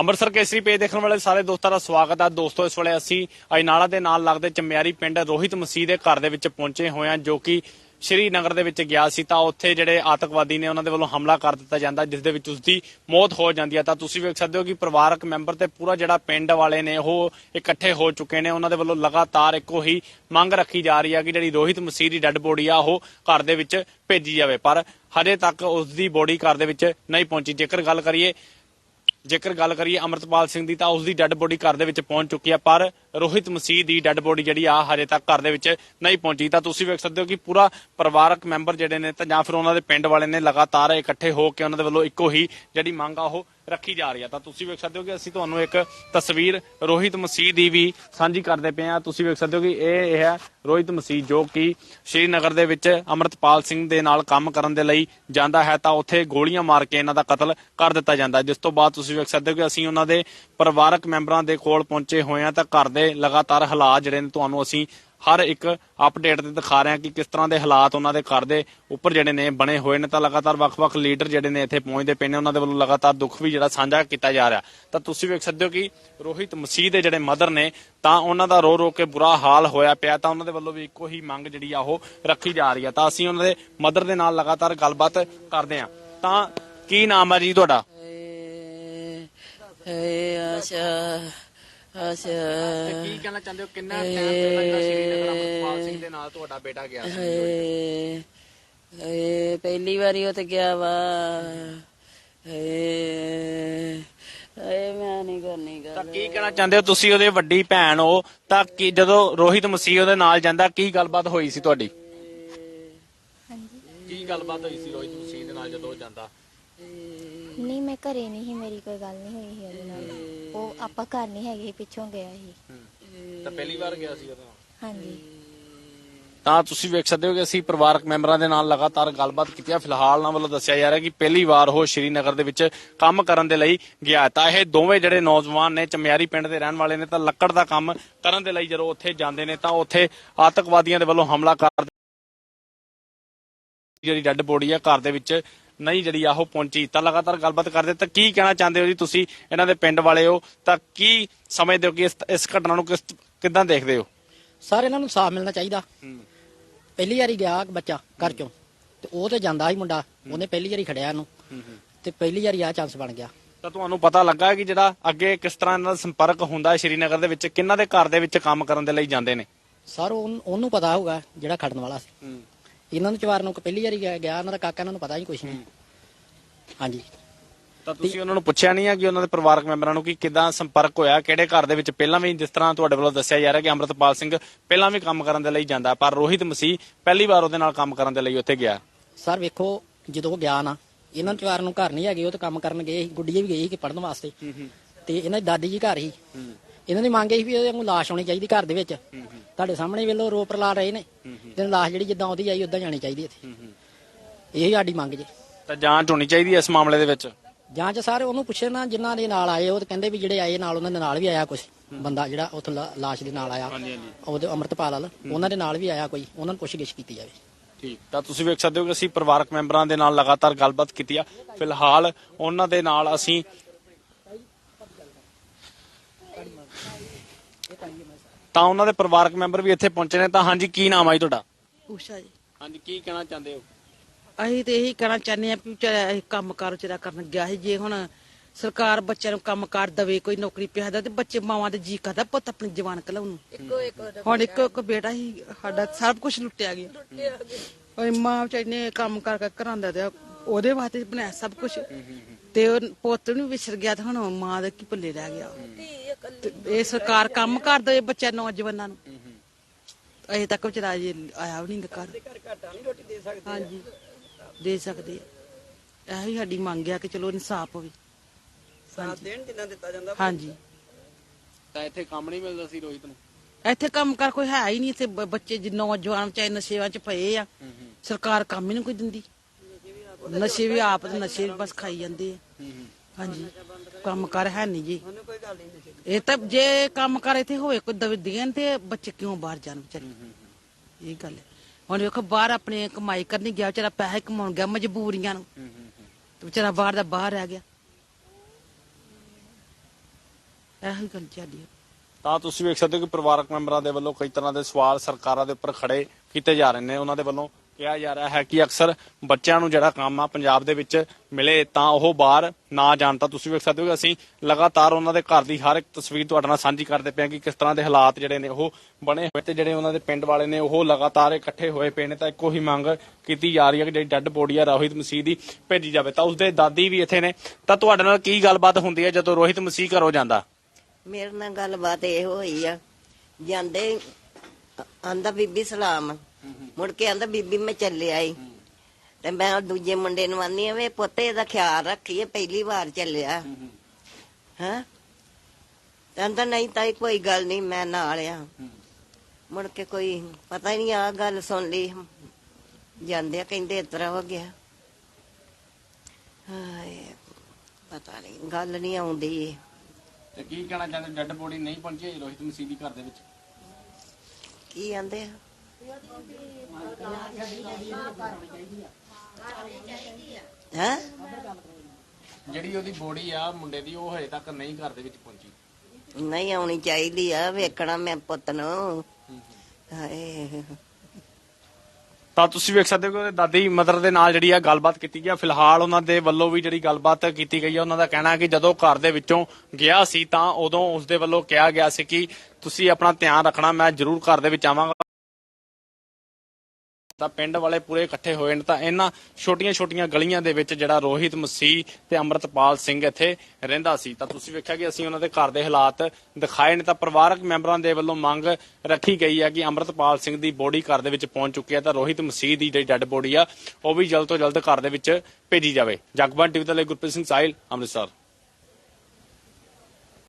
ਅੰਮ੍ਰਿਤਸਰ ਕੇਸਰੀ page ਦੇਖਣ ਵਾਲੇ ਸਾਰੇ ਦੋਸਤਾਂ ਦਾ ਸਵਾਗਤ ਹੈ ਦੋਸਤੋ, ਇਸ ਵੇਲੇ ਅਸੀਂ ਅਜਨਾਲਾ ਦੇ ਨਾਲ ਲੱਗਦੇ ਚਮਿਆਰੀ ਪਿੰਡ ਰੋਹਿਤ ਮਸੀਹ ਦੇ ਘਰ ਦੇ ਵਿੱਚ ਪਹੁੰਚੇ ਹੋਏ ਹਾਂ, ਜੋ ਕਿ ਸ਼੍ਰੀਨਗਰ ਦੇ ਵਿੱਚ ਗਿਆ ਸੀ। ਤਾਂ ਉੱਥੇ ਜਿਹੜੇ ਆਤੰਕਵਾਦੀ ਨੇ, ਉਹਨਾਂ ਦੇ ਵੱਲੋਂ ਹਮਲਾ ਕਰ ਦਿੱਤਾ ਜਾਂਦਾ, ਜਿਸ ਦੇ ਵਿੱਚ ਉਸਦੀ ਮੌਤ ਹੋ ਜਾਂਦੀ ਹੈ ਤਾਂ ਤੁਸੀਂ ਵੇਖ ਸਕਦੇ ਹੋ ਕਿ ਪਰਿਵਾਰਕ ਮੈਂਬਰ ਤੇ ਪੂਰਾ ਜਿਹੜਾ ਪਿੰਡ ਵਾਲੇ ਨੇ, ਉਹ ਇਕੱਠੇ ਹੋ ਚੁੱਕੇ ਨੇ। ਉਹਨਾਂ ਦੇ ਵੱਲੋਂ ਲਗਾਤਾਰ ਇੱਕੋ ਹੀ ਮੰਗ ਰੱਖੀ ਜਾ ਰਹੀ ਹੈ ਕਿ ਜਿਹੜੀ ਰੋਹਿਤ ਮਸੀਹ ਦੀ ਡੈੱਡ ਬੋਡੀ ਆ, ਉਹ ਘਰ ਦੇ ਵਿੱਚ ਭੇਜੀ ਜਾਵੇ। ਪਰ ਹਜੇ ਤੱਕ ਉਸ ਦੀ ਬੋਡੀ ਘਰ ਦੇ ਵਿੱਚ ਨਹੀਂ ਪਹੁੰਚੀ। ਜੇਕਰ ਗੱਲ ਕਰੀਏ ਜੇਕਰ ਗੱਲ ਕਰੀਏ ਅਮਰਤਪਾਲ ਸਿੰਘ ਦੀ ਤਾਂ ਉਸ ਦੀ ਡੈੱਡ ਬੋਡੀ ਘਰ ਦੇ ਵਿੱਚ ਪਹੁੰਚ ਚੁੱਕੀ ਹੈ, ਪਰ ਰੋਹਿਤ ਮਸੀਹ ਦੀ ਡੈੱਡ ਬੋਡੀ ਜਿਹੜੀ ਆ, ਹਜੇ ਤੱਕ ਘਰ ਦੇ ਵਿੱਚ ਨਹੀਂ ਪਹੁੰਚੀ। ਤਾਂ ਤੁਸੀਂ ਵੇਖ ਸਕਦੇ ਹੋ ਕਿ ਪੂਰਾ ਪਰਿਵਾਰਕ ਮੈਂਬਰ ਜਿਹੜੇ ਨੇ ਤਾਂ ਜਾਂ ਫਿਰ ਉਹਨਾਂ ਦੇ ਪਿੰਡ ਵਾਲੇ ਨੇ ਲਗਾਤਾਰ ਇਕੱਠੇ ਹੋ ਕੇ ਉਹਨਾਂ ਦੇ ਵੱਲੋਂ ਇੱਕੋ ਹੀ ਜਿਹੜੀ ਮੰਗ ਆ, ਉਹ ਰੱਖੀ ਜਾ ਰਹੀ ਹੈ ਤਾਂ ਤੁਸੀਂ ਵੇਖ ਸਕਦੇ ਹੋ ਕਿ ਅਸੀਂ ਤੁਹਾਨੂੰ ਇੱਕ ਤਸਵੀਰ ਰੋਹਿਤ ਮਸੀਹ ਦੀ ਵੀ ਸਾਂਝੀ ਕਰਦੇ ਪਏ ਆ ਤੁਸੀਂ ਵੇਖ ਸਕਦੇ ਹੋ ਕਿ ਇਹ ਇਹ ਹੈ ਰੋਹਿਤ ਮਸੀਹ ਜੋ ਕਿ ਸ਼੍ਰੀਨਗਰ ਦੇ ਵਿੱਚ ਅਮਰਤਪਾਲ ਸਿੰਘ ਦੇ ਨਾਲ ਕੰਮ ਕਰਨ ਦੇ ਲਈ ਜਾਂਦਾ ਹੈ। ਤਾਂ ਉੱਥੇ ਗੋਲੀਆਂ ਮਾਰ ਕੇ ਇਹਨਾਂ ਦਾ ਕਤਲ ਕਰ ਦਿੱਤਾ ਜਾਂਦਾ। ਜਿਸ ਤੋਂ ਬਾਅਦ ਤੁਸੀਂ ਵੇਖ ਸਕਦੇ ਹੋ ਕਿ ਅਸੀਂ ਉਹਨਾਂ ਦੇ ਪਰਿਵਾਰਕ ਮੈਂਬਰਾਂ ਦੇ ਕੋਲ ਪਹੁੰਚੇ ਹੋਏ ਆ ਤਾਂ ਘਰ ਦੇ ਲਗਾਤਾਰ ਹਾਲਾਤ ਜਿਹੜੇ ਨੇ, ਤੁਹਾਨੂੰ ਅਸੀਂ ਹਰ ਇੱਕ ਅਪਡੇਟ ਤੇ ਦਿਖਾ ਰਹੇ ਹਾਂ ਕਿ ਕਿਸ ਤਰ੍ਹਾਂ ਦੇ ਹਾਲਾਤ ਉਹਨਾਂ ਦੇ ਘਰ ਦੇ ਉੱਪਰ ਜਿਹੜੇ ਨੇ ਬਣੇ ਹੋਏ ਨੇ ਤਾਂ ਲਗਾਤਾਰ ਵੱਖ-ਵੱਖ ਲੀਡਰ ਜਿਹੜੇ ਨੇ ਇੱਥੇ ਪਹੁੰਚਦੇ ਪਏ ਨੇ, ਉਹਨਾਂ ਦੇ ਵੱਲੋਂ ਲਗਾਤਾਰ ਦੁੱਖ ਵੀ ਜਿਹੜਾ ਸਾਂਝਾ ਕੀਤਾ ਜਾ ਰਿਹਾ। ਤਾਂ ਤੁਸੀਂ ਵੇਖ ਸਕਦੇ ਹੋ ਕਿ ਰੋਹਿਤ ਮਸੀਹ ਦੇ ਜਿਹੜੇ ਮਦਰ ਨੇ, ਤਾਂ ਉਹਨਾਂ ਦਾ ਰੋ ਰੋ ਕੇ ਬੁਰਾ ਹਾਲ ਹੋਇਆ ਪਿਆ, ਤਾਂ ਉਹਨਾਂ ਦੇ ਵੱਲੋਂ ਵੀ ਇੱਕੋ ਹੀ ਮੰਗ ਜਿਹੜੀ ਆ ਉਹ ਰੱਖੀ ਜਾ ਰਹੀ ਆ। ਤਾਂ ਅਸੀਂ ਉਹਨਾਂ ਦੇ ਮਦਰ ਦੇ ਨਾਲ ਲਗਾਤਾਰ ਗੱਲਬਾਤ ਕਰਦੇ ਹਾਂ। ਤਾਂ ਕੀ ਨਾਮ ਹੈ ਜੀ ਤੁਹਾਡਾ? ਏ ਆਸ਼ਾ ਕੀ ਕਹਿਣਾ ਚਾਹੁੰਦੇ ਹੋ? ਕਿੰਨਾ ਟਾਈਮ ਪਹਿਲਾਂ ਸ਼੍ਰੀਨਗਰ ਅਮਰਪਾਲ ਸਿੰਘ ਦੇ ਨਾਲ ਤੁਹਾਡਾ ਬੇਟਾ ਗਿਆ ਸੀ? ਏ ਏ ਪਹਿਲੀ ਵਾਰੀ ਉਹ ਤੇ ਗਿਆ ਵਾ। ਏ ਏ ਮੈਂ ਨਹੀਂ ਕਰਨੀ ਤਾਂ ਗੱਲ। ਕੀ ਕਹਿਣਾ ਚਾਹੁੰਦੇ ਹੋ? ਤੁਸੀਂ ਉਹਦੇ ਵੱਡੀ ਭੈਣ ਹੋ ਤਾਂ ਕੀ ਜਦੋਂ ਰੋਹਿਤ ਮਸੀਹ ਉਹਦੇ ਨਾਲ ਜਾਂਦਾ ਕੀ ਗੱਲਬਾਤ ਹੋਈ ਸੀ ਤੁਹਾਡੀ? ਹਾਂਜੀ। ਕੀ ਗੱਲਬਾਤ ਹੋਈ ਸੀ ਰੋਹਿਤ ਮਸੀਹ ਦੇ ਨਾਲ ਜਦੋਂ ਉਹ ਜਾਂਦਾ? ਨਹੀਂ ਮੈਂ ਘਰੇ ਨਹੀਂ ਸੀ ਮੇਰੀ ਕੋਈ ਗੱਲ ਨਹੀਂ ਹੋਈ ਸੀ ਉਹਦੇ ਨਾਲ। ਉਹ ਆਪਾਂ ਘਰ ਨਹੀਂ ਹੈਗੇ ਸੀ, ਪਿੱਛੋਂ ਗਿਆ ਸੀ। ਤਾਂ ਪਹਿਲੀ ਵਾਰ ਗਿਆ ਸੀ ਉਹਦਾ ਹਾਂਜੀ। ਤਾਂ ਤੁਸੀਂ ਵੇਖ ਸਕਦੇ ਹੋ ਕਿ ਅਸੀਂ ਪਰਿਵਾਰਕ ਮੈਂਬਰਾਂ ਦੇ ਨਾਲ ਲਗਾਤਾਰ ਗੱਲਬਾਤ ਕੀਤੀ ਹੈ ਫਿਲਹਾਲ ਨਾਲ ਵੱਲੋਂ ਦੱਸਿਆ ਜਾ ਰਿਹਾ ਕਿ ਪਹਿਲੀ ਵਾਰ ਉਹ ਸ਼੍ਰੀਨਗਰ ਦੇ ਵਿੱਚ ਕੰਮ ਕਰਨ ਦੇ ਲਈ ਗਿਆ ਤਾਂ ਇਹ ਦੋਵੇਂ ਜਿਹੜੇ ਨੌਜਵਾਨ ਨੇ ਚਮਿਆਰੀ ਪਿੰਡ ਦੇ ਰਹਿਣ ਵਾਲੇ ਨੇ ਤਾਂ ਲੱਕੜ ਦਾ ਕੰਮ ਕਰਨ ਦੇ ਲਈ ਜਦੋਂ ਉੱਥੇ ਜਾਂਦੇ ਨੇ ਤਾਂ ਉੱਥੇ ਆਤੰਕਵਾਦੀਆਂ ਦੇ ਵੱਲੋਂ ਹਮਲਾ ਕਰ ਜਿਹੜੀ ਡੈੱਡ ਬੋਡੀ ਆ ਘਰ ਦੇ ਵਿੱਚ ਨਹੀਂ ਜਿਹੜੀ ਆ ਉਹ ਪਹੁੰਚੀ। ਤਾਂ ਲਗਾਤਾਰ ਗੱਲਬਾਤ ਕਰਦੇ ਤਾਂ ਕੀ ਕਹਿਣਾ ਚਾਹੁੰਦੇ ਹੋ ਜੀ ਤੁਸੀਂ ਇਹਨਾਂ ਦੇ ਪਿੰਡ ਵਾਲੇ ਹੋ? ਤਾਂ ਕੀ ਸਮਝਦੇ ਹੋ ਕਿ ਇਸ ਇਸ ਘਟਨਾ ਨੂੰ ਕਿਸ ਕਿਦਾਂ ਦੇਖਦੇ ਹੋ? ਸਰ ਇਹਨਾਂ ਨੂੰ ਸਾਫ਼ ਮਿਲਣਾ ਚਾਹੀਦਾ। ਪਹਿਲੀ ਵਾਰੀ ਗਿਆ ਬੱਚਾ ਘਰ ਚੋਂ। ਤੇ ਉਹ ਤੇ ਜਾਂਦਾ ਸੀ ਮੁੰਡਾ। ਉਹਨੇ ਪਹਿਲੀ ਵਾਰੀ ਖੜਿਆ ਇਹਨੂੰ। ਤੇ ਪਹਿਲੀ ਵਾਰੀ ਆ ਚਾਂਸ ਬਣ ਗਿਆ। ਤਾਂ ਤੁਹਾਨੂੰ ਪਤਾ ਲੱਗਾ ਕਿ ਜਿਹੜਾ ਅੱਗੇ ਕਿਸ ਤਰ੍ਹਾਂ ਇਹਨਾਂ ਦਾ ਸੰਪਰਕ ਹੁੰਦਾ ਹੈ ਸ਼੍ਰੀਨਗਰ ਦੇ ਵਿੱਚ ਕਿੰਨਾਂ ਦੇ ਘਰ ਦੇ ਵਿੱਚ ਕੰਮ ਕਰਨ ਦੇ ਲਈ ਜਾਂਦੇ ਨੇ? ਸਰ ਉਹਨੂੰ ਪਤਾ ਹੋਊਗਾ ਜਿਹੜਾ ਖੜਨ ਵਾਲਾ ਸੀ। ਇਹਨਾਂ ਨੂੰ ਚਵਾਰ ਨੂੰ ਪਹਿਲੀ ਵਾਰੀ ਗਿਆ ਗਿਆ, ਇਹਨਾਂ ਦਾ ਕਾਕਾ ਇਹਨਾਂ ਨੂੰ ਪਤਾ ਹੀ ਕੁਛ ਨਹੀਂ। ਹਾਂਜੀ। ਤਾਂ ਤੁਸੀਂ ਉਹਨਾਂ ਨੂੰ ਪੁੱਛਿਆ ਨਹੀਂ ਹੈ ਕਿ ਉਹਨਾਂ ਦੇ ਪਰਿਵਾਰਕ ਮੈਂਬਰਾਂ ਨੂੰ ਕਿ ਕਿਦਾਂ ਸੰਪਰਕ ਹੋਇਆ ਕਿਹੜੇ ਘਰ ਦੇ ਵਿੱਚ ਪਹਿਲਾਂ ਵੀ ਜਿਸ ਤਰ੍ਹਾਂ ਤੁਹਾਡੇ ਵੱਲੋਂ ਦੱਸਿਆ ਜਾ ਰਿਹਾ ਕਿ ਅੰਮ੍ਰਿਤਪਾਲ ਸਿੰਘ ਪਹਿਲਾਂ ਵੀ ਕੰਮ ਕਰਨ ਦੇ ਲਈ ਜਾਂਦਾ ਪਰ ਰੋਹਿਤ ਮਸੀਹ ਪਹਿਲੀ ਵਾਰ ਉਹਦੇ ਨਾਲ ਕੰਮ ਕਰਨ ਦੇ ਲਈ ਉੱਥੇ ਗਿਆ। ਸਰ ਵੇਖੋ ਜਦੋਂ ਉਹ ਗਿਆ ਨਾ ਇਹਨਾਂ ਨੂੰ ਚਵਾਰ ਨੂੰ ਘਰ ਨਹੀਂ ਹੈਗੇ ਉਹ ਤਾਂ ਕੰਮ ਕਰਨ ਗਏ ਸੀ ਗੁੱਡੀਏ ਵੀ ਗਈ ਸੀ ਕਿ ਪੜਨ ਵਾਸਤੇ। ਤੇ ਇਹਨਾਂ ਦੀ ਦਾਦੀ ਜੀ ਘਰ ਹੀ। ਇਹਨਾਂ ਦੀ ਮੰਗ ਸੀ ਵੀ ਉਹਦੇ ਨੂੰ ਲਾਸ਼ ਹੋਣੀ ਚਾਹੀਦੀ ਘਰ ਦੇ ਵਿੱਚ। ਤੁਹਾਡੇ ਸਾਹਮਣੇ ਵੇਲੋ ਰੋਪ ਲਾ ਰਹੇ ਨੇ। ਤੇ ਲਾਸ਼ ਜਿਹੜੀ ਜਿੱਦਾਂ ਉਹਦੀ ਆਈ ਉਦਾਂ ਜਾਣੀ ਚਾਹੀਦੀ ਇੱਥੇ। ਇਹ ਸਾਡੀ ਮੰਗ ਜੇ। ਤਾਂ ਜਾਂਚ ਹੋਣੀ ਚਾਹੀਦੀ ਹੈ ਇਸ ਮਾਮਲੇ ਦੇ ਵਿੱਚ? ਜਾਂ ਚ ਸਾਰੇ ਉਹਨੂੰ ਪੁੱਛੇ ਨਾ ਜਿਨ੍ਹਾਂ ਦੇ ਨਾਲ ਆਏ ਉਹ ਤਾਂ ਕਹਿੰਦੇ ਵੀ ਜਿਹੜੇ ਆਏ ਨਾਲ ਉਹਨਾਂ ਦੇ ਨਾਲ ਵੀ ਆਇਆ ਕੁਝ ਬੰਦਾ ਜਿਹੜਾ ਉੱਥੋਂ ਲਾਸ਼ ਦੇ ਨਾਲ ਆਇਆ। ਉਹਦੇ ਅੰਮ੍ਰਿਤਪਾਲ ਵਾਲ ਉਹਨਾਂ ਦੇ ਨਾਲ ਵੀ ਆਇਆ ਕੋਈ। ਉਹਨਾਂ ਨੂੰ ਪੁੱਛਗਿੱਛ ਕੀਤੀ ਜਾਵੇ। ਠੀਕ। ਤਾਂ ਤੁਸੀਂ ਵੇਖ ਸਕਦੇ ਹੋ ਕਿ ਅਸੀਂ ਪਰਿਵਾਰਕ ਮੈਂਬਰਾਂ ਦੇ ਨਾਲ ਲਗਾਤਾਰ ਗੱਲਬਾਤ ਕੀਤੀ ਆ। ਫਿਲਹਾਲ ਉਹਨਾਂ ਦੇ ਨਾਲ ਅਸੀਂ ਤਾਂ ਉਹਨਾਂ ਦੇ ਪਰਿਵਾਰਕ ਮੈਂਬਰ ਵੀ ਇੱਥੇ ਪਹੁੰਚੇ ਨੇ ਤਾਂ ਹਾਂਜੀ ਕੀ ਨਾਮ ਆ ਜੀ ਤੁਹਾਡਾ? ਉਸ਼ਾ ਜੀ। ਹਾਂਜੀ ਕੀ ਕਹਿਣਾ ਚਾਹੁੰਦੇ ਹੋ? ਅਸੀਂ ਤੇ ਇਹੀ ਕਹਿਣਾ ਚਾਹੁੰਦੇ ਆ ਵੀ ਵਿਚਾਰਾ ਇਹ ਕੰਮ ਕਾਰ ਵਿਚਾਰਾ ਕਰਨ ਗਿਆ ਸੀ ਜੇ ਹੁਣ ਸਰਕਾਰ ਬੱਚਿਆਂ ਨੂੰ ਕੰਮ ਕਾਰ ਦਵੇ ਕੋਈ ਨੌਕਰੀ ਪਿਆਦਾ ਤੇ ਬੱਚੇ ਮਾਵਾਂ ਦੇ ਜੀ ਕਰਦਾ ਪੁੱਤ ਆਪਣੀ ਜਵਾਨ ਕਲਾਉ ਨੂੰ। ਇੱਕੋ ਇੱਕ ਹੁਣ ਇੱਕੋ ਇੱਕ ਬੇਟਾ ਹੀ ਸਾਡਾ ਸਭ ਕੁਝ ਲੁੱਟਿਆ ਗਿਆ। ਓਏ ਮਾਂ ਵਿਚਾਰੀ ਨੇ ਕੰਮ ਕਰ ਕਰ ਕਰਾਂਦਾ ਤੇ ਉਹਦੇ ਵਾਸਤੇ ਬਣਾਇਆ ਸਭ ਕੁਝ ਤੇ ਉਹ ਪੁੱਤ ਨੂੰ ਵਿਛੜ ਗਿਆ ਤੇ ਹੁਣ ਮਾਂ ਦਾ ਕੀ ਪੱਲੇ ਰਹਿ ਗਿਆ। ਇਹ ਸਰਕਾਰ ਕੰਮ ਕਰ ਦਵੇ ਬੱਚਿਆਂ ਨੌਜਵਾਨਾਂ ਨੂੰ। ਅਜੇ ਤੱਕ ਵਿਚਾਰਾ ਜੇ ਆਇਆ ਵੀ ਨਹੀਂ ਘਰ। ਹਾਂਜੀ ਦੇ ਸਕਦੇ ਆ। ਇਹੀ ਸਾਡੀ ਮੰਗ ਆ ਕਿ ਚਲੋ ਇਨਸਾਫ ਹੋਵੇ। ਸਾਥ ਦੇਣ ਜਿੰਨਾ ਦਿੱਤਾ ਜਾਂਦਾ ਹਾਂਜੀ। ਤਾਂ ਇੱਥੇ ਕੰਮ ਨਹੀਂ ਮਿਲਦਾ ਸੀ ਰੋਹਿਤ ਨੂੰ? ਇੱਥੇ ਕੰਮ ਕਰ ਕੋਈ ਹੈ ਹੀ ਨਹੀਂ ਇੱਥੇ ਬ- ਬੱਚੇ ਜਿ ਨੌਜਵਾਨ ਚਾਹੇ ਨਸ਼ੇਵਾਂ ਚ ਪਏ ਆ। ਸਰਕਾਰ ਕੰਮ ਹੀ ਨਹੀਂ ਕੋਈ ਦਿੰਦੀ। ਨਸ਼ੇ ਵੀ ਆਪ ਤੇ ਨਸ਼ੇ ਵੀ ਬਸ ਖਾਈ ਜਾਂਦੇ ਆ। ਹਾਂਜੀ। ਕੰਮ ਕਰ ਹੈ ਨਹੀਂ ਜੀ। ਇਹ ਤਾਂ ਜੇ ਕੰਮ ਕਰ ਇੱਥੇ ਹੋਵੇ ਕੋਈ ਦਵੇ ਦੇਣ ਤੇ ਬੱਚੇ ਕਿਉਂ ਬਾਹਰ ਜਾਣ ਵਿਚਾਰੇ? ਇਹ ਗੱਲ ਹੈ। ਹੁਣ ਵੇਖੋ ਬਾਹਰ ਆਪਣੇ ਕਮਾਈ ਕਰਨੀ ਗਿਆ ਵਿਚਾਰਾ ਪੈਸੇ ਕਮਾਉਣ ਗਿਆ ਮਜਬੂਰੀਆਂ ਨੂੰ। ਤੇ ਵਿਚਾਰਾ ਬਾਹਰ ਦਾ ਬਾਹਰ ਰਹਿ ਗਿਆ। ਇਹੋ ਗੱਲ ਚੱਲੀ ਆ। ਤਾਂ ਤੁਸੀਂ ਵੇਖ ਸਕਦੇ ਹੋ ਕਿ ਪਰਿਵਾਰਕ ਮੈਂਬਰਾਂ ਦੇ ਵੱਲੋਂ ਕਈ ਤਰ੍ਹਾਂ ਦੇ ਸਵਾਲ ਸਰਕਾਰਾਂ ਦੇ ਉੱਪਰ ਖੜੇ ਕੀਤੇ ਜਾ ਰਹੇ ਨੇ। ਉਹਨਾਂ ਦੇ ਵੱਲੋਂ ਕਿਹਾ ਜਾ ਰਿਹਾ ਹੈ ਕਿ ਅਕਸਰ ਬੱਚਿਆਂ ਨੂੰ ਜਿਹੜਾ ਕੰਮ ਆ ਪੰਜਾਬ ਦੇ ਵਿੱਚ ਮਿਲੇ ਤਾਂ ਉਹ ਬਾਹਰ ਨਾ ਜਾਣ, ਤਾਂ ਤੁਸੀਂ ਵੇਖ ਸਕਦੇ ਹੋ ਕਿ ਅਸੀਂ ਲਗਾਤਾਰ ਉਹਨਾਂ ਦੇ ਘਰ ਦੀ ਹਰ ਇੱਕ ਤਸਵੀਰ ਤੁਹਾਡੇ ਨਾਲ ਸਾਂਝੀ ਕਰਦੇ ਪਏ ਹਾਂ ਕਿ ਕਿਸ ਤਰ੍ਹਾਂ ਦੇ ਹਾਲਾਤ ਜਿਹੜੇ ਨੇ ਉਹ ਬਣੇ ਹੋਏ ਤੇ ਜਿਹੜੇ ਉਹਨਾਂ ਦੇ ਪਿੰਡ ਵਾਲੇ ਨੇ ਉਹ ਲਗਾਤਾਰ ਇਕੱਠੇ ਹੋਏ ਪਏ ਨੇ ਤਾਂ ਇੱਕੋ ਹੀ ਮੰਗ ਕੀਤੀ ਜਾ ਰਹੀ ਹੈ ਕਿ ਜਿਹੜੀ ਡੈੱਡ ਬੋਡੀ ਆ ਰੋਹਿਤ ਮਸੀਹ ਦੀ ਭੇਜੀ ਜਾਵੇ। ਤਾਂ ਉਸਦੇ ਦਾਦੀ ਵੀ ਇੱਥੇ ਨੇ। ਤਾਂ ਤੁਹਾਡੇ ਨਾਲ ਕੀ ਗੱਲਬਾਤ ਹੁੰਦੀ ਹੈ ਜਦੋਂ ਰੋਹਿਤ ਮਸੀਹ ਘਰੋਂ ਜਾਂਦਾ? ਮੇਰੇ ਨਾਲ ਗੱਲਬਾਤ ਇਹ ਹੋਈ ਆ। ਜਾਂਦੇ, ਆਂਦਾ ਬੀਬੀ ਸਲਾਮ। ਮੁੜ ਕੇ ਆਂਦਾ ਬੀਬੀ ਮੈਂ ਚੱਲਿਆ ਈ ਤੇ ਮੈਂ ਉਹ ਦੂਜੇ ਮੁੰਡੇ ਨੂੰ ਆਨੀ ਆ ਵੇ ਪੁੱਤੇ ਦਾ ਖਿਆਲ ਰੱਖੀਏ ਪਹਿਲੀ ਵਾਰ ਚੱਲਿਆ। ਹਾਂ ਕਹਿੰਦਾ ਨਹੀਂ ਤਾਈ ਕੋਈ ਗੱਲ ਨਹੀਂ ਮੈਂ ਨਾਲ ਆ। ਮੁੜ ਕੇ ਕੋਈ ਪਤਾ ਹੀ ਨਹੀਂ ਆ ਗੱਲ ਸੁਣ ਲਈ। ਜਾਂਦੇ ਆ ਕਹਿੰਦੇ ਇਸ ਤਰ੍ਹਾਂ ਹੋ ਗਿਆ। ਹਾਏ ਪਤਾ ਨਹੀਂ ਗੱਲ ਨਹੀਂ ਆਉਂਦੀ। ਤੇ ਕੀ ਕਹਿਣਾ ਚਾਹੁੰਦੇ ਡੈੱਡ ਬੋਡੀ ਨਹੀਂ ਪਹੁੰਚੀ ਰੋਹਿਤ ਮਸੀਹ ਦੀ ਘਰ ਦੇ ਵਿੱਚ? ਕੀ ਆਂਦੇ ਆ? ਹੈ? ਜਿਹੜੀ ਉਹਦੀ ਬੋਡੀ ਆ ਮੁੰਡੇ ਦੀ ਉਹ ਹਜੇ ਤੱਕ ਨਹੀਂ ਘਰ ਦੇ ਵਿੱਚ ਪਹੁੰਚੀ। ਨਹੀਂ ਆਉਣੀ ਚਾਹੀਦੀ ਆ ਵੇਖਣਾ ਮੈਂ ਪੁੱਤ ਨੂੰ। ਹਾਏ। ਤਾਂ ਤੁਸੀਂ ਵੇਖ ਸਕਦੇ ਹੋ ਕਿ ਦਾਦੀ ਮਦਰ ਦੇ ਨਾਲ ਜਿਹੜੀ ਆ ਗੱਲਬਾਤ ਕੀਤੀ ਗਈ ਆ। ਫਿਲਹਾਲ ਉਹਨਾਂ ਦੇ ਵੱਲੋਂ ਵੀ ਜਿਹੜੀ ਗੱਲਬਾਤ ਕੀਤੀ ਗਈ ਆ ਉਹਨਾਂ ਦਾ ਕਹਿਣਾ ਹੈ ਕਿ ਜਦੋਂ ਘਰ ਦੇ ਵਿੱਚੋਂ ਗਿਆ ਸੀ ਤਾਂ ਉਦੋਂ ਉਸ ਦੇ ਵੱਲੋਂ ਕਿਹਾ ਗਿਆ ਸੀ ਕਿ ਤੁਸੀਂ ਆਪਣਾ ਧਿਆਨ ਰੱਖਣਾ ਮੈਂ ਜ਼ਰੂਰ ਘਰ ਦੇ ਵਿੱਚ ਆਵਾਂਗਾ। ਤਾਂ ਪਿੰਡ ਵਾਲੇ ਪੂਰੇ ਇਕੱਠੇ ਹੋਏ ਨੇ ਤਾਂ ਇਹਨਾਂ ਛੋਟੀਆਂ-ਛੋਟੀਆਂ ਗਲੀਆਂ ਦੇ ਵਿੱਚ ਜਿਹੜਾ ਰੋਹਿਤ ਮਸੀਹ ਤੇ ਅੰਮ੍ਰਿਤਪਾਲ ਸਿੰਘ ਇੱਥੇ ਰਹਿੰਦਾ ਸੀ। ਤਾਂ ਤੁਸੀਂ ਵੇਖਿਆ ਕਿ ਅਸੀਂ ਉਹਨਾਂ ਦੇ ਘਰ ਦੇ ਹਾਲਾਤ ਦਿਖਾਏ ਨੇ ਤਾਂ ਪਰਿਵਾਰਕ ਮੈਂਬਰਾਂ ਦੇ ਵੱਲੋਂ ਮੰਗ ਰੱਖੀ ਗਈ ਹੈ ਕਿ ਅੰਮ੍ਰਿਤਪਾਲ ਸਿੰਘ ਦੀ ਬੋਡੀ ਘਰ ਦੇ ਵਿੱਚ ਪਹੁੰਚ ਚੁੱਕੀ ਹੈ ਤਾਂ ਰੋਹਿਤ ਮਸੀਹ ਦੀ ਜਿਹੜੀ ਡੈੱਡ ਬੋਡੀ ਆ, ਉਹ ਵੀ ਜਲਦ ਤੋਂ ਜਲਦ ਘਰ ਦੇ ਵਿੱਚ ਭੇਜੀ ਜਾਵੇ। ਜਗਬਾਨ ਟੀਵੀ ਦੇ ਲਈ ਗੁਰਪ੍ਰੀਤ ਸਿੰਘ ਸਾਹਿਲ, ਅੰਮ੍ਰਿਤਸਰ।